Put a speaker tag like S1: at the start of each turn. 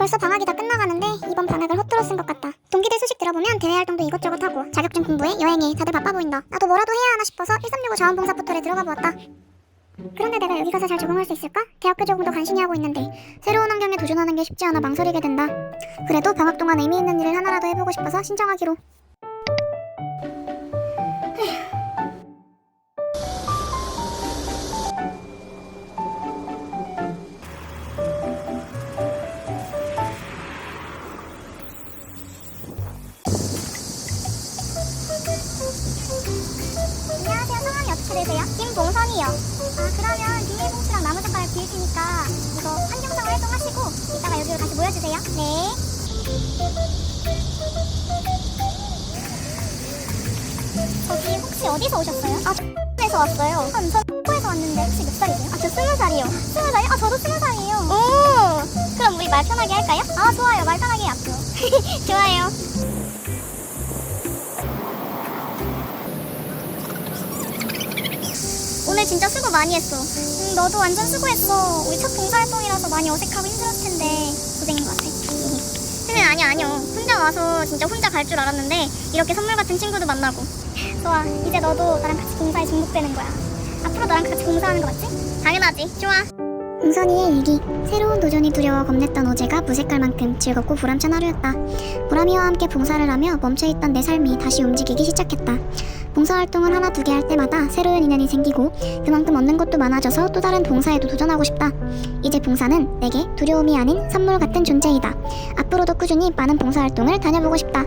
S1: 벌써 방학이 다 끝나가는데 이번 방학을 헛들어 쓴 것 같다. 동기들 소식 들어보면 대외 활동도 이것저것 하고 자격증 공부에 여행에 다들 바빠 보인다. 나도 뭐라도 해야 하나 싶어서 1365 자원봉사 포털에 들어가 보았다. 그런데 내가 여기 가서 잘 적응할 수 있을까? 대학교 적응도 간신히 하고 있는데 새로운 환경에 도전하는 게 쉽지 않아 망설이게 된다. 그래도 방학 동안 의미 있는 일을 하나라도 해보고 싶어서 신청하기로. 1등이요. 아, 그러면 비닐봉투랑 나무젓가락 뒤에 있으니까, 이거 환경성 활동하시고 이따가 여기로 다시 모여주세요. 네. 저기 혹시 어디서 오셨어요? 아, 에서 왔어요. 한 전에서 왔는데 혹시 몇 살이세요? 아, 저 스무 살이요. 스무 살이요? 아, 저도 스무 살이에요. 오, 그럼 우리 말 편하게 할까요? 아, 좋아요. 말 편하게 해요. 좋아요. 오늘 진짜 수고 많이 했어. 응, 너도 완전 수고했어. 우리 첫 봉사활동이라서 많이 어색하고 힘들었을 텐데 고생인 것 같아. 선생님 아니야 아니요. 혼자 와서 진짜 혼자 갈 줄 알았는데 이렇게 선물 같은 친구도 만나고. 좋아. 이제 너도 나랑 같이 봉사에 중독되는 거야. 앞으로 나랑 같이 봉사하는 거 맞지? 당연하지. 좋아. 홍선이의 일기. 새로운 도전이 두려워 겁냈던 어제가 무색할 만큼 즐겁고 보람찬 하루였다. 보람이와 함께 봉사를 하며 멈춰있던 내 삶이 다시 움직이기 시작했다. 봉사활동을 하나 두 개 할 때마다 새로운 인연이 생기고 그만큼 얻는 것도 많아져서 또 다른 봉사에도 도전하고 싶다. 이제 봉사는 내게 두려움이 아닌 선물 같은 존재이다. 앞으로도 꾸준히 많은 봉사활동을 다녀보고 싶다.